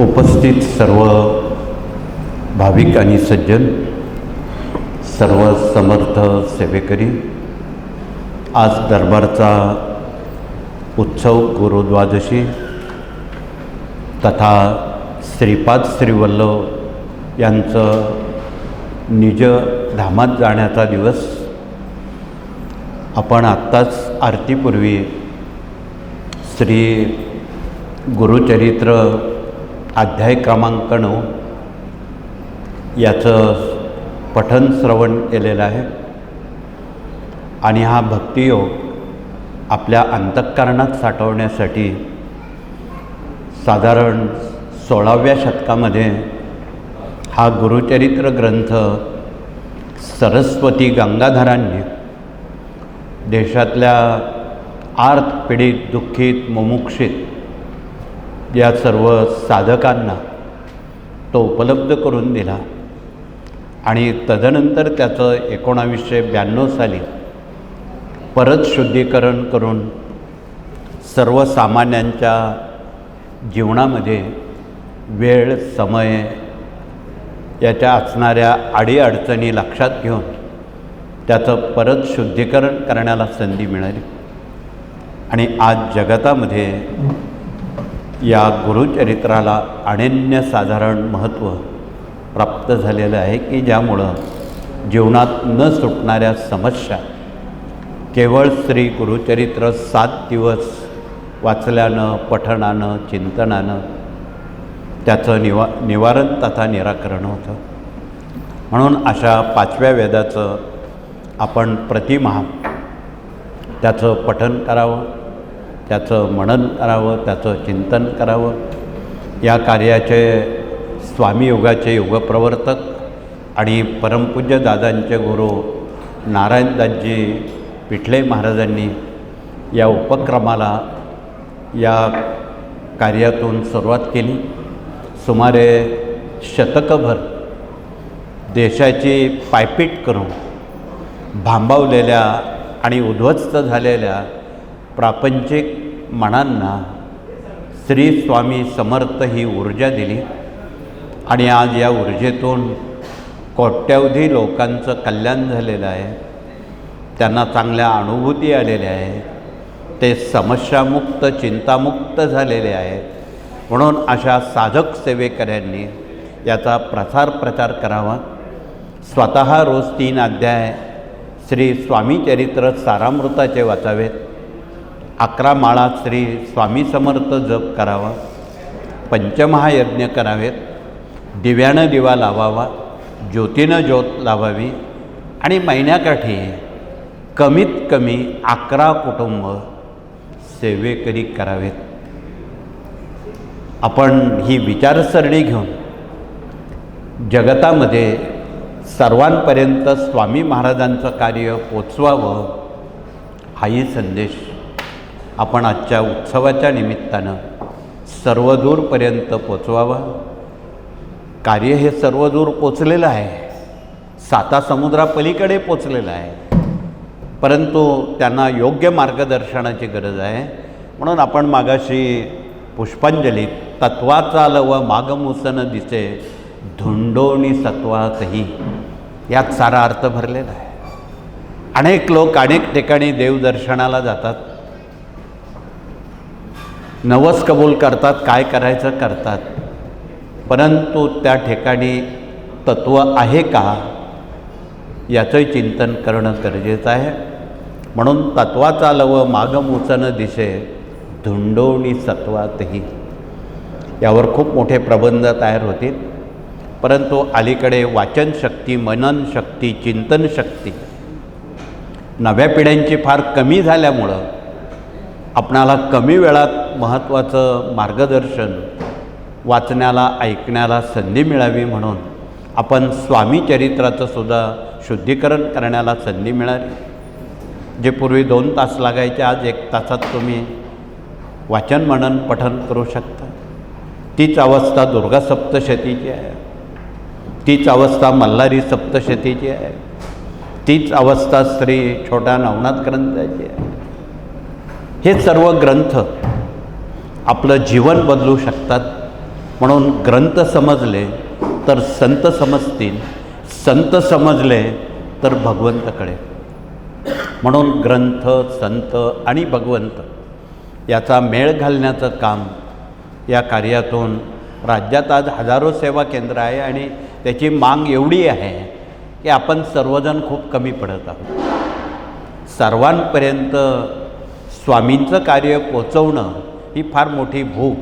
उपस्थित सर्व भाविक आणि सज्जन सर्व समर्थ सेवेकरी आज दरबारचा उत्सव गुरुद्वादशी तथा श्रीपाद श्रीवल्लभ यांचं निज धामात जाण्याचा दिवस आपण आत्ताच आरतीपूर्वी श्री गुरुचरित्र अध्याय क्रमांक नऊ. याचं पठन श्रवण केलेलं आहे. आणि हा भक्तियोग आपल्या अंतःकरणात साठवण्यासाठी साधारण सोळाव्या शतकामध्ये हा गुरुचरित्र ग्रंथ सरस्वती गंगाधरांनी देशातल्या आर्थ पीडित दुःखित मुमुक्षित या सर्व साधकांना तो उपलब्ध करून दिला. आणि तदनंतर त्याचं एकोणावीसशे ब्याण्णव साली परत शुद्धीकरण करून सर्वसामान्यांच्या जीवनामध्ये वेळ समय याच्या असणाऱ्या अडीअडचणी लक्षात घेऊन त्याचं परत शुद्धीकरण करण्याला संधी मिळाली. आणि आज जगतामध्ये या गुरुचरित्राला अनन्यसाधारण महत्त्व प्राप्त झालेलं आहे की ज्यामुळं जीवनात न सुटणाऱ्या समस्या केवळ श्री गुरुचरित्र सात दिवस वाचल्यानं पठणानं चिंतनानं त्याचं निवा निवारण तथा निराकरण होतं. म्हणून अशा पाचव्या वेदाचं आपण प्रतिमहा त्याचं पठन करावं. त्याचं मनन करावं त्याचं चिंतन करावं. या कार्याचे स्वामी युगाचे युगप्रवर्तक आणि परमपूज्य दादांचे गुरु नारायणदासजी पिठले महाराजांनी या उपक्रमाला या कार्यातून सुरुवात केली. सुमारे शतकभर देशाची पायपीट करून भांबावलेल्या आणि उद्ध्वस्त झालेल्या प्रापंचिक मनांना श्री स्वामी समर्थ ही ऊर्जा दिली. आणि आज या ऊर्जेतून कोट्यवधी लोकांचं कल्याण झालेलं आहे. त्यांना चांगल्या अनुभूती आलेल्या आहे. ते समस्यामुक्त चिंतामुक्त झालेले आहेत. म्हणून अशा साधक सेवेकऱ्यांनी याचा प्रसार प्रचार करावा. स्वतः रोज तीन अध्याय श्री स्वामी चरित्र सारामृताचे वाचावेत. अकरा माळा श्री स्वामी समर्थ जप करावा पंचमहायज्ञ करावेत दिव्यानं दिवा लावावा ज्योतीनं ज्योत लावावी आणि महिन्याकाठी कमीत कमी अकरा कुटुंब सेवेकरी करावेत. आपण ही विचारसरणी घेऊन जगतामध्ये सर्वांपर्यंत स्वामी महाराजांचं कार्य पोचवावं हाही संदेश आपण आजच्या उत्सवाच्या निमित्तानं सर्वदूरपर्यंत पोचवावा. कार्य हे सर्वदूर पोचलेलं आहे. साता समुद्रापलीकडे पोचलेलं आहे. परंतु त्यांना योग्य मार्गदर्शनाची गरज आहे. म्हणून आपण मागाशी पुष्पांजलीत तत्वाचा लव मागमुसन दिसे धुंडोणी सत्वातही यात सारा अर्थ भरलेला आहे. अनेक लोक अनेक ठिकाणी देवदर्शनाला जातात. नवस कबूल करतात काय करायचं करतात. परंतु त्या ठिकाणी तत्त्व आहे का याचंही चिंतन करणं गरजेचं आहे. म्हणून तत्वाचा लव मागमुचन दिसे धुंडोणी सत्वातही. यावर खूप मोठे प्रबंध तयार होतील. परंतु अलीकडे वाचन शक्ती मनन शक्ती चिंतन शक्ती नव्या पिढ्यांची फार कमी झाल्यामुळं आपणाला कमी वेळात महत्त्वाचं मार्गदर्शन वाचण्याला ऐकण्याला संधी मिळावी म्हणून आपण स्वामी चरित्राचं सुद्धा शुद्धीकरण करण्याला संधी मिळाली. जे पूर्वी दोन तास लागायचे आज एक तासात तुम्ही वाचन मनन पठन करू शकता. तीच अवस्था दुर्गा सप्तशतीची आहे. तीच अवस्था मल्हारी सप्तशतीची आहे. तीच अवस्था श्री छोट्या नवनाथ ग्रंथाची आहे. हे सर्व ग्रंथ आपलं जीवन बदलू शकतात. म्हणून ग्रंथ समजले तर संत समजतील संत समजले तर भगवंत कळेल म्हणून ग्रंथ संत आणि भगवंत याचा मेळ घालण्याचं काम या कार्यातून राज्यात आज हजारो सेवा केंद्र आहे आणि त्याची मांग एवढी आहे की आपण सर्वजण खूप कमी पडत आहोत. सर्वांपर्यंत स्वामींचं कार्य पोचवणं ही फार मोठी भूक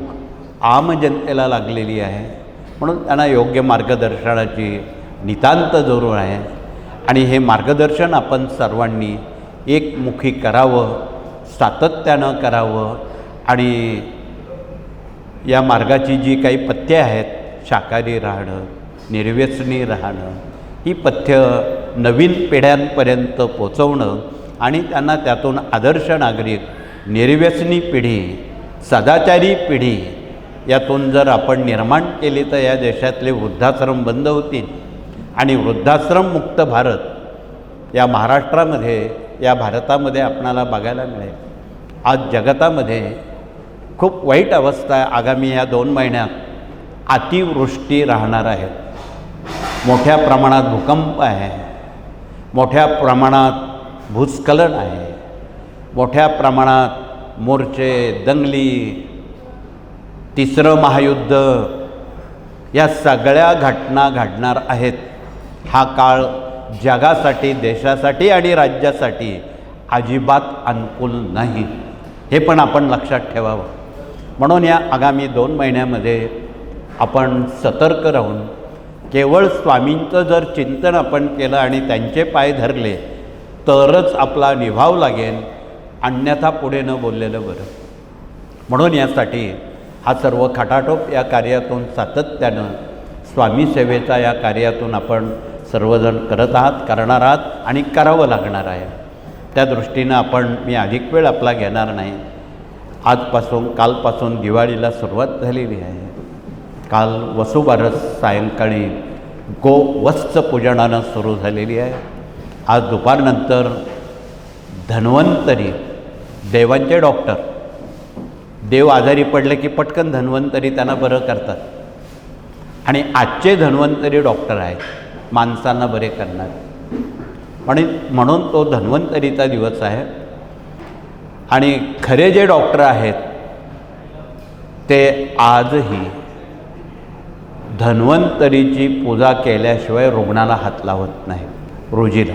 आम जनतेला लागलेली आहे. म्हणून त्यांना योग्य मार्गदर्शनाची नितांत जरूर आहे. आणि हे मार्गदर्शन आपण सर्वांनी एकमुखी करावं सातत्यानं करावं आणि या मार्गाची जी काही पथ्ये आहेत शाकाहारी राहणं निर्व्यसनी राहणं ही पथ्य नवीन पिढ्यांपर्यंत पोचवणं आणि त्यांना त्यातून आदर्श नागरिक निर्व्यसनी पिढी सदाचारी पिढी. यातून जर आपण निर्माण केली तर या देशातले वृद्धाश्रम बंद होतील. आणि वृद्धाश्रममुक्त भारत या महाराष्ट्रामध्ये या भारतामध्ये आपणाला बघायला मिळेल. आज जगतामध्ये खूप वाईट अवस्था आहे आगामी या दोन महिन्यात अतिवृष्टी राहणार आहे. मोठ्या प्रमाणात भूकंप आहे. मोठ्या प्रमाणात भूस्खलन आहे. मोठ्या प्रमाणात मोर्चे दंगली तिसरं महायुद्ध या सगळ्या घटना घडणार आहेत. हा काळ जगासाठी देशासाठी आणि राज्यासाठी अजिबात अनुकूल नाही. हे पण आपण लक्षात ठेवावं. म्हणून या आगामी दोन महिन्यामध्ये आपण सतर्क राहून केवळ स्वामींचं जर चिंतन आपण केलं आणि त्यांचे पाय धरले तरच आपला निभाव लागेल. अन्यथा पुढे न बोललेलं बरं. म्हणून यासाठी हा सर्व खटाटोप या कार्यातून सातत्यानं स्वामी सेवेचा या कार्यातून आपण सर्वजण करत आहात करणार आहात आणि करावं लागणार आहे. त्या दृष्टीनं आपण मी अधिक वेळ आपला घेणार नाही. आजपासून कालपासून दिवाळीला सुरुवात झालेली आहे. काल वसुबारस सायंकाळी गो पूजनानं सुरू झालेली आहे. आज दुपारनंतर धन्वंतरी देवांचे डॉक्टर. देव आजारी पडले की पटकन धन्वंतरी त्यांना बरं करतात. आणि आजचे धन्वंतरी डॉक्टर आहेत. माणसांना बरे करणार. आणि म्हणून तो धन्वंतरीचा दिवस आहे. आणि खरे जे डॉक्टर आहेत ते आजही धन्वंतरीची पूजा केल्याशिवाय रुग्णाला हात लावत नाही रोजीला.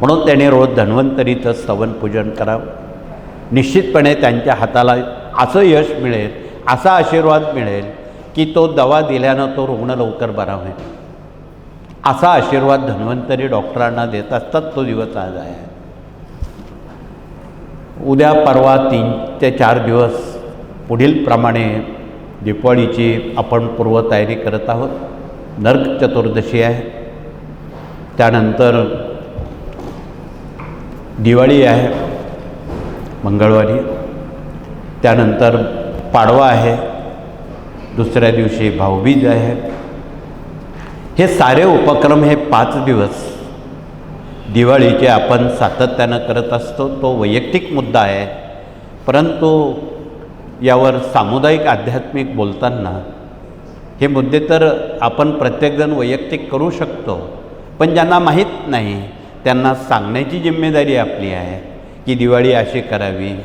म्हणून त्याने रोज धन्वंतरीचं स्तवन पूजन करावं. निश्चितपणे त्यांच्या हाताला असं यश मिळेल असा आशीर्वाद मिळेल की तो दवा दिल्यानं तो रुग्ण लवकर बरा होईल. असा आशीर्वाद धन्वंतरी डॉक्टरांना देत असतात तो दिवस आज आहे. उद्या परवा तीन ते चार दिवस पुढील प्रमाणे दीपावळीची आपण पूर्वतयारी करत आहोत. नर्क चतुर्दशी आहे. त्यानंतर दिवाळी आहे. मंगळवारी. त्यानंतर पाडवा आहे. दुसऱ्या दिवशी भाऊबीज आहे. हे सारे उपक्रम हे पाच दिवस. दिवाळीचे आपण सातत्यानं करत असतो. तो वैयक्तिक मुद्दा आहे. परंतु यावर सामुदायिक आध्यात्मिक बोलताना हे मुद्दे तर आपण प्रत्येकजण वैयक्तिक करू शकतो. पण ज्यांना माहीत नाही त्यांना सांगण्याची जिम्मेदारी आपली आहे. की दिवाळी अशी करावी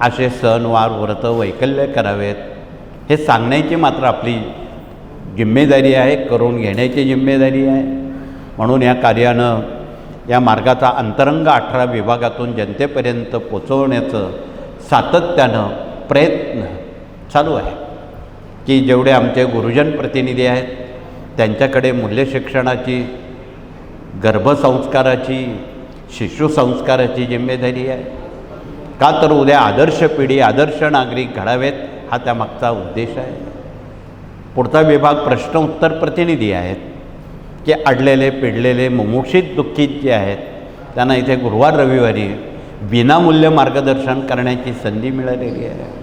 असे सणवार व्रत वैकल्य करावेत. हे सांगण्याची मात्र आपली जिम्मेदारी आहे करून घेण्याची जिम्मेदारी आहे. म्हणून या कार्यानं या मार्गाचा अंतरंग अठरा विभागातून जनतेपर्यंत पोचवण्याचं सातत्यानं प्रयत्न चालू आहे. की जेवढे आमचे गुरुजन प्रतिनिधी आहेत त्यांच्याकडे मूल्यशिक्षणाची गर्भसंस्काराची शिशुसंस्काराची जिम्मेदारी आहे. का तर उद्या आदर्श पिढी आदर्श नागरिक घडावेत हा त्यामागचा उद्देश आहे. पुढचा विभाग प्रश्न उत्तर प्रतिनिधी आहेत. की अडलेले पिडलेले मुमुक्षित दुःखित जे आहेत त्यांना इथे गुरुवार रविवारी विनामूल्य मार्गदर्शन करण्याची संधी मिळालेली आहे.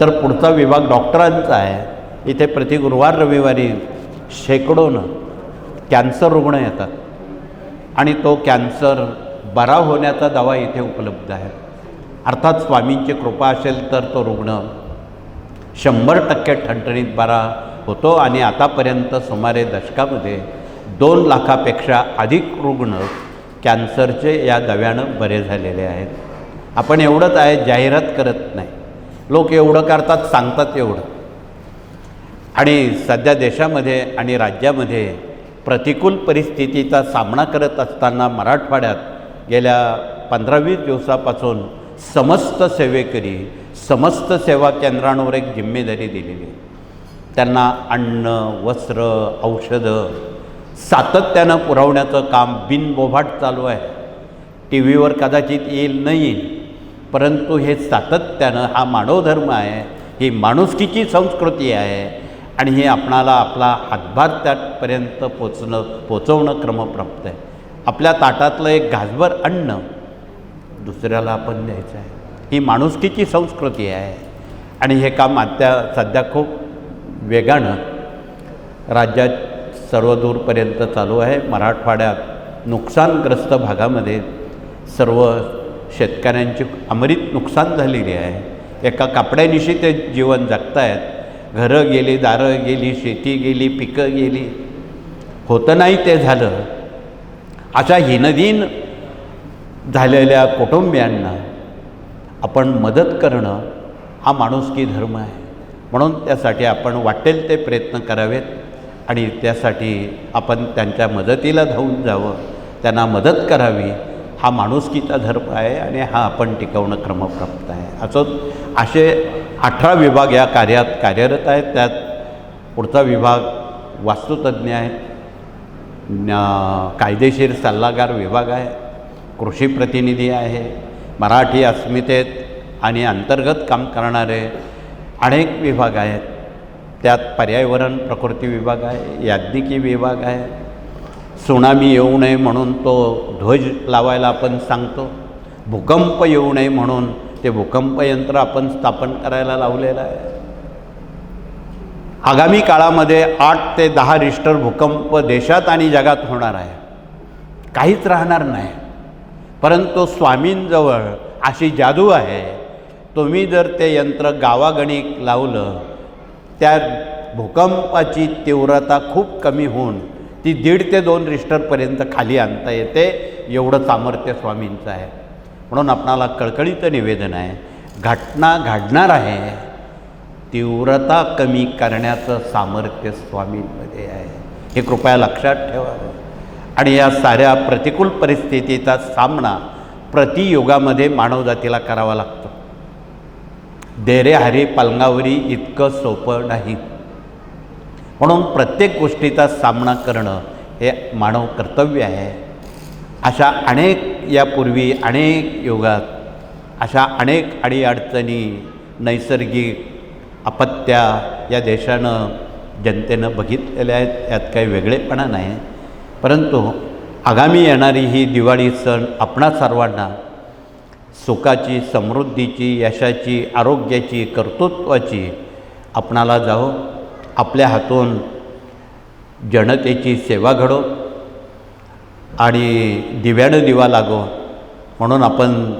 तर पुढचा विभाग डॉक्टरांचा आहे. इथे प्रति गुरुवार रविवारी शेकडोनं कॅन्सर रुग्ण येतात. आणि तो कॅन्सर बरा होण्याचा दवा इथे उपलब्ध आहे. अर्थात स्वामींची कृपा असेल तर तो रुग्ण शंभर टक्के ठणठणीत बरा होतो आणि आतापर्यंत सुमारे दशकामध्ये दोन लाखापेक्षा अधिक रुग्ण कॅन्सरचे या दव्यानं बरे झालेले आहेत. आपण एवढंच आहे जाहिरात करत नाही. लोक एवढं करतात सांगतात एवढं. आणि सध्या देशामध्ये आणि राज्यामध्ये प्रतिकूल परिस्थितीचा सामना करत असताना मराठवाड्यात गेल्या पंधरा वीस दिवसापासून समस्त सेवेकरी समस्त सेवा केंद्रांवर एक जिम्मेदारी दिलेली त्यांना अन्न वस्त्र औषधं सातत्यानं पुरवण्याचं काम बिनबोभाट चालू आहे. टी व्हीवर कदाचित येईल न येईल परंतु हे सातत्यानं हा मानवधर्म आहे ही माणुसकीची संस्कृती आहे आणि हे आपणाला आपला हातभार त्यापर्यंत पोचणं पोचवणं क्रमप्राप्त आहे. आपल्या ताटातलं एक घासभर अन्न दुसऱ्याला आपण द्यायचं आहे. ही माणुसकीची संस्कृती आहे. आणि हे काम आता सध्या खूप वेगानं राज्यात सर्वदूरपर्यंत चालू आहे. मराठवाड्यात नुकसानग्रस्त भागामध्ये सर्व शेतकऱ्यांची अमरीत नुकसान झालेली आहे. एका कापड्यानिशी ते जीवन जगतायत. घरं गेली दारं गेली शेती गेली पिकं गेली. होतं नाही ते झालं. अशा हिनदीन झालेल्या कुटुंबियांना आपण मदत करणं हा माणुसकी धर्म आहे. म्हणून त्यासाठी आपण वाटेल ते प्रयत्न करावेत आणि त्यासाठी आपण त्यांच्या मदतीला धावून जावं. त्यांना मदत करावी. हा माणुसकीचा धर्म आहे आणि हा आपण टिकवणं क्रमप्राप्त आहे. असं असे अठरा विभाग या कार्यात कार्यरत आहेत. त्यात पुढचा विभाग वास्तुतज्ञ आहे. कायदेशीर सल्लागार विभाग आहे. कृषी प्रतिनिधी आहे. मराठी अस्मितेत आणि अंतर्गत काम करणारे अनेक विभाग आहेत. त्यात पर्यावरण प्रकृती विभाग आहे. याज्ञिकी विभाग आहे. सुनामी येऊ नये म्हणून तो ध्वज लावायला आपण सांगतो. भूकंप येऊ नये म्हणून ते भूकंप यंत्र आपण स्थापन करायला लावलेलं आहे. आगामी काळामध्ये आठ ते दहा रिस्टर भूकंप देशात आणि जगात होणार आहे. काहीच राहणार नाही. परंतु स्वामींजवळ अशी जादू आहे. तुम्ही जर ते यंत्र गावागणिक लावलं त्या भूकंपाची तीव्रता खूप कमी होऊन ती दीड ते दोन रिस्टरपर्यंत खाली आणता येते. एवढं सामर्थ्य स्वामींचं आहे. म्हणून आपणाला कळकळीचं निवेदन आहे. घटना घडणार आहे. तीव्रता कमी करण्याचं सामर्थ्य स्वामींमध्ये आहे. हे कृपया लक्षात ठेवावं आणि या साऱ्या प्रतिकूल परिस्थितीचा सामना प्रतियुगामध्ये मानवजातीला करावा लागतो. देरे हरी पलंगावरी इतकं सोपं नाही. म्हणून प्रत्येक गोष्टीचा सामना करणं हे मानव कर्तव्य आहे. अशा अनेक यापूर्वी अनेक युगात अशा अनेक अडीअडचणी नैसर्गिक अपत्या या देशानं जनतेनं बघितलेल्या आहेत. यात काही वेगळेपणा नाही. परंतु आगामी येणारी ही दिवाळी सण आपणा सर्वांना सुखाची समृद्धीची यशाची आरोग्याची कर्तृत्वाची आपणाला जावं. आपल्या हातून जनतेची सेवा घडो आणि दिव्यानं दिवा लागो. म्हणून आपण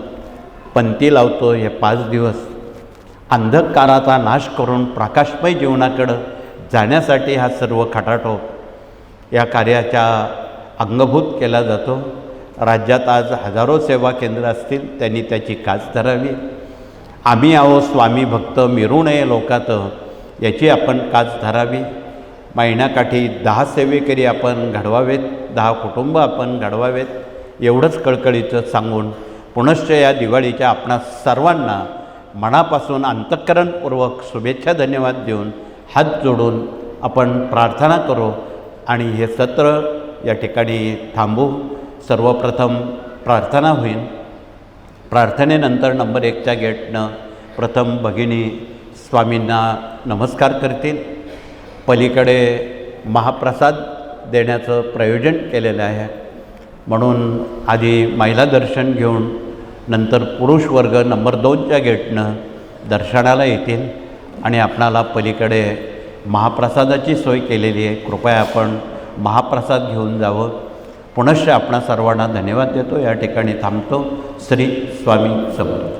पंथी लावतो हे पाच दिवस. अंधकाराचा नाश करून प्रकाशमय जीवनाकडं जाण्यासाठी हा सर्व खटाटोप या कार्याच्या अंगभूत केला जातो. राज्यात आज हजारो सेवा केंद्र असतील त्यांनी त्याची काच धरावी. आम्ही आहो स्वामी भक्त मिरू नये लोकात. याची आपण काच धरावी. महिन्याकाठी दहा सेवेकरी आपण घडवावेत दहा कुटुंब आपण घडवावेत. एवढंच कळकळीचं सांगून पुनश्च या दिवाळीच्या आपणा सर्वांना मनापासून अंतःकरणपूर्वक शुभेच्छा धन्यवाद देऊन हात जोडून आपण प्रार्थना करू आणि हे सत्र या ठिकाणी थांबू. सर्वप्रथम प्रार्थना होईल. प्रार्थनेनंतर नंबर एकच्या गेटनं प्रथम भगिनी स्वामींना नमस्कार करतील. पलीकडे महाप्रसाद देण्याचं प्रयोजन केलेलं आहे. म्हणून आधी महिला दर्शन घेऊन नंतर पुरुष वर्ग नंबर दोनच्या गेटनं दर्शनाला येतील आणि आपणाला पलीकडे महाप्रसादाची सोय केलेली आहे. कृपया आपण महाप्रसाद घेऊन जावं. पुनश्च आपणा सर्वांना धन्यवाद देतो. या ठिकाणी थांबतो. श्री स्वामी समर्थ.